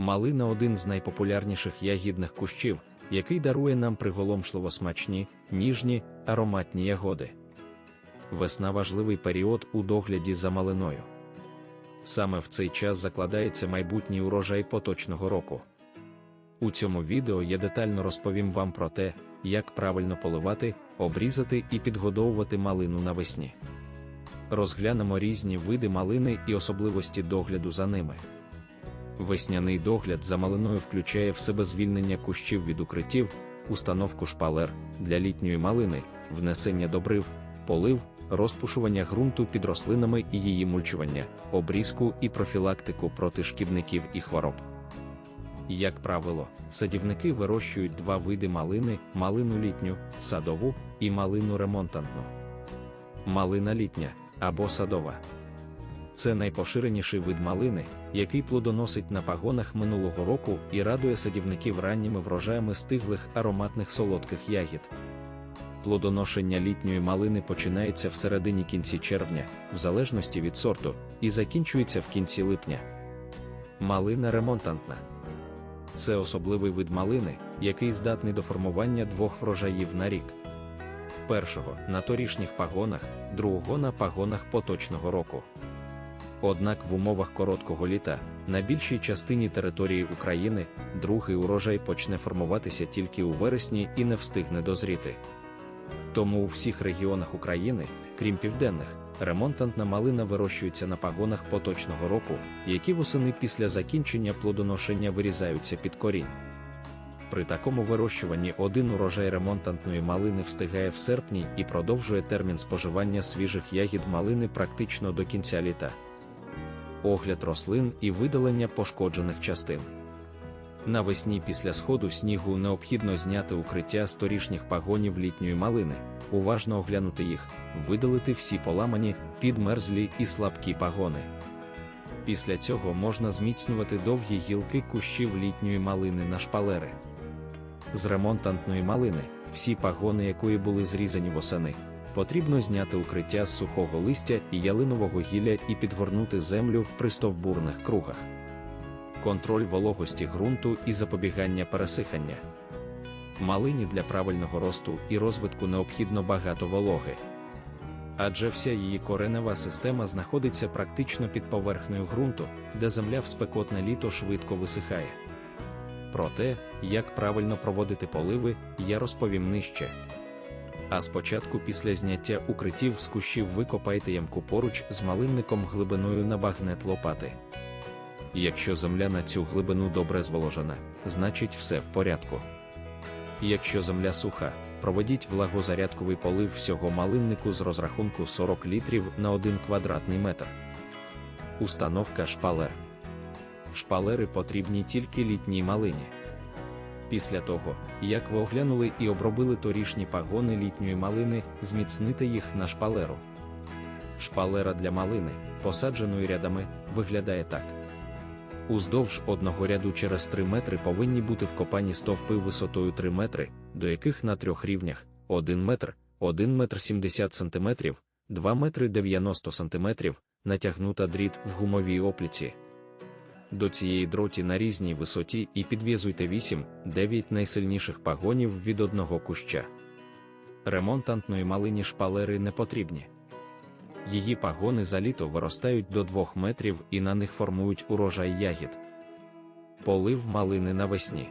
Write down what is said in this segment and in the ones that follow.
Малина один з найпопулярніших ягідних кущів, який дарує нам приголомшливо смачні, ніжні, ароматні ягоди. Весна важливий період у догляді за малиною. Саме в цей час закладається майбутній урожай поточного року. У цьому відео я детально розповім вам про те, як правильно поливати, обрізати і підгодовувати малину навесні. Розглянемо різні види малини і особливості догляду за ними. Весняний догляд за малиною включає в себе звільнення кущів від укриттів, установку шпалер для літньої малини, внесення добрив, полив, розпушування ґрунту під рослинами і її мульчування, обрізку і профілактику проти шкідників і хвороб. Як правило, садівники вирощують два види малини: малину літню, садову і малину ремонтантну. Малина літня або садова. Це найпоширеніший вид малини, який плодоносить на пагонах минулого року і радує садівників ранніми врожаями стиглих ароматних солодких ягід. Плодоношення літньої малини починається в середині кінці червня, в залежності від сорту, і закінчується в кінці липня. Малина ремонтантна. Це особливий вид малини, який здатний до формування двох врожаїв на рік. Першого на торішніх пагонах, другого на пагонах поточного року. Однак в умовах короткого літа, на більшій частині території України, другий урожай почне формуватися тільки у вересні і не встигне дозріти. Тому у всіх регіонах України, крім південних, ремонтантна малина вирощується на пагонах поточного року, які восени після закінчення плодоношення вирізаються під корінь. При такому вирощуванні один урожай ремонтантної малини встигає в серпні і продовжує термін споживання свіжих ягід малини практично до кінця літа. Огляд рослин і видалення пошкоджених частин. Навесні після сходу снігу необхідно зняти укриття з торішніх пагонів літньої малини, уважно оглянути їх, видалити всі поламані, підмерзлі і слабкі пагони. Після цього можна зміцнювати довгі гілки кущів літньої малини на шпалери. З ремонтантної малини, всі пагони якої були зрізані восени, потрібно зняти укриття з сухого листя і ялинового гілля і підгорнути землю в пристовбурних кругах контроль вологості ґрунту і запобігання пересихання. Малині для правильного росту і розвитку необхідно багато вологи. Адже вся її коренева система знаходиться практично під поверхнею ґрунту, де земля в спекотне літо швидко висихає. Про те, як правильно проводити поливи, я розповім нижче. А спочатку, після зняття укриттів з кущів викопайте ямку поруч з малинником глибиною на багнет лопати. Якщо земля на цю глибину добре зволожена, значить все в порядку. Якщо земля суха, проведіть влагозарядковий полив всього малиннику з розрахунку 40 літрів на 1 квадратний метр. Установка шпалер. Шпалери потрібні тільки літній малині. Після того, як ви оглянули і обробили торішні пагони літньої малини, зміцнити їх на шпалеру. Шпалера для малини, посадженої рядами, виглядає так. Уздовж одного ряду через 3 метри повинні бути вкопані стовпи висотою 3 метри, до яких на трьох рівнях 1 метр, 1 метр 70 сантиметрів, 2 метри 90 сантиметрів, натягнута дріт в гумовій опліці. До цієї дроті на різній висоті і підв'язуйте 8-9 найсильніших пагонів від одного куща. Ремонтантної малині шпалери не потрібні. Її пагони за літо виростають до 2 метрів і на них формують урожай ягід. Полив малини навесні.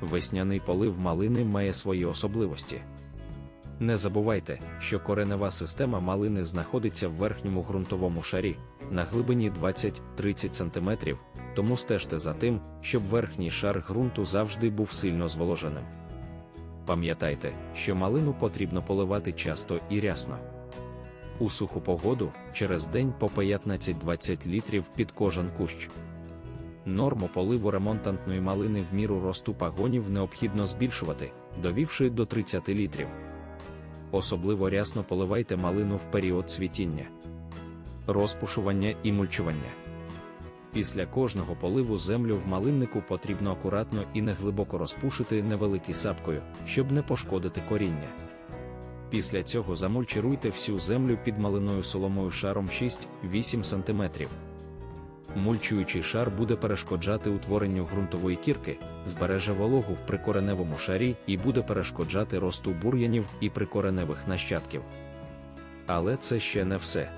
Весняний полив малини має свої особливості. Не забувайте, що коренева система малини знаходиться в верхньому ґрунтовому шарі на глибині 20-30 см, тому стежте за тим, щоб верхній шар ґрунту завжди був сильно зволоженим. Пам'ятайте, що малину потрібно поливати часто і рясно. У суху погоду через день по 15-20 літрів під кожен кущ. Норму поливу ремонтантної малини в міру росту пагонів необхідно збільшувати, довівши до 30 літрів. Особливо рясно поливайте малину в період цвітіння, розпушування і мульчування. Після кожного поливу землю в малиннику потрібно акуратно і неглибоко розпушити невеликою сапкою, щоб не пошкодити коріння. Після цього замульчируйте всю землю під малиною соломою шаром 6-8 см. Мульчуючий шар буде перешкоджати утворенню ґрунтової кірки, збереже вологу в прикореневому шарі і буде перешкоджати росту бур'янів і прикореневих нащадків. Але це ще не все.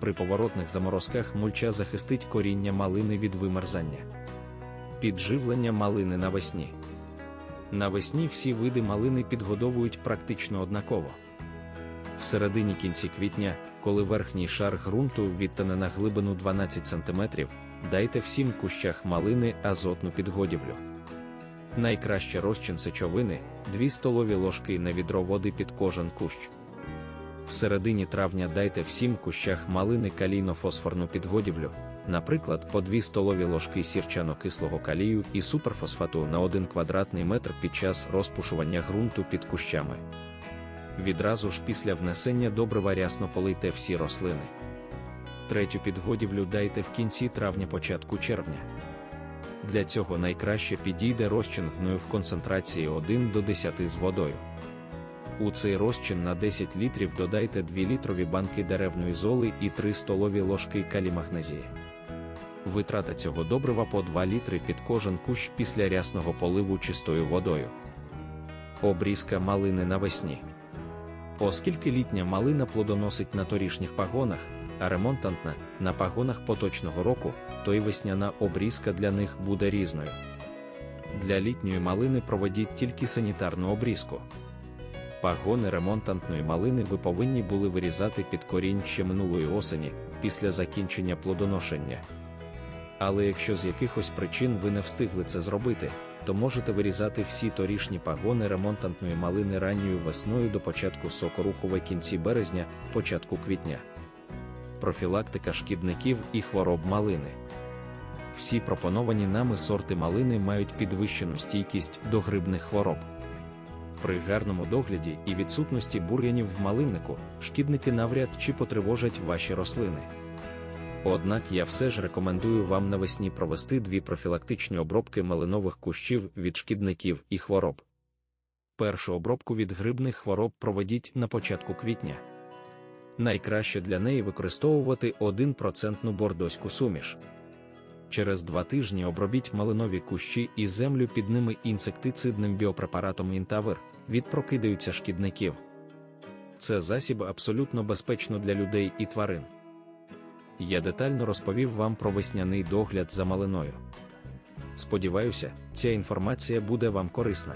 При поворотних заморозках мульча захистить коріння малини від вимерзання. Підживлення малини навесні. Навесні всі види малини підгодовують практично однаково. В середині кінці квітня, коли верхній шар ґрунту відтане на глибину 12 см, дайте всім кущах малини азотну підгодівлю. Найкраще розчин сечовини 2 столові ложки на відро води під кожен кущ. В середині травня дайте всім кущах малини калійно-фосфорну підгодівлю, наприклад, по 2 столові ложки сірчано-кислого калію і суперфосфату на 1 квадратний метр під час розпушування ґрунту під кущами. Відразу ж після внесення добрива рясно полийте всі рослини. Третю підгодівлю дайте в кінці травня початку червня. Для цього найкраще підійде розчин гною в концентрації 1 до 10 з водою. У цей розчин на 10 літрів додайте 2 літрові банки деревної золи і 3 столові ложки калімагнезії. Витрата цього добрива по 2 літри під кожен кущ після рясного поливу чистою водою. Обрізка малини навесні. Оскільки літня малина плодоносить на торішніх пагонах, а ремонтантна на пагонах поточного року, то й весняна обрізка для них буде різною. Для літньої малини проведіть тільки санітарну обрізку. Пагони ремонтантної малини ви повинні були вирізати під корінь ще минулої осені, після закінчення плодоношення. Але якщо з якихось причин ви не встигли це зробити, то можете вирізати всі торішні пагони ремонтантної малини ранньою весною до початку сокоруху в кінці березня, початку квітня. Профілактика шкідників і хвороб малини. Всі пропоновані нами сорти малини мають підвищену стійкість до грибних хвороб. При гарному догляді і відсутності бур'янів в малиннику шкідники навряд чи потривожать ваші рослини. Однак я все ж рекомендую вам навесні провести дві профілактичні обробки малинових кущів від шкідників і хвороб. Першу обробку від грибних хвороб проведіть на початку квітня. Найкраще для неї використовувати 1% бордоську суміш. Через два тижні обробіть малинові кущі і землю під ними інсектицидним біопрепаратом інтавир, відпрокидаються шкідників. Це засіб абсолютно безпечно для людей і тварин. Я детально розповів вам про весняний догляд за малиною. Сподіваюся, ця інформація буде вам корисна.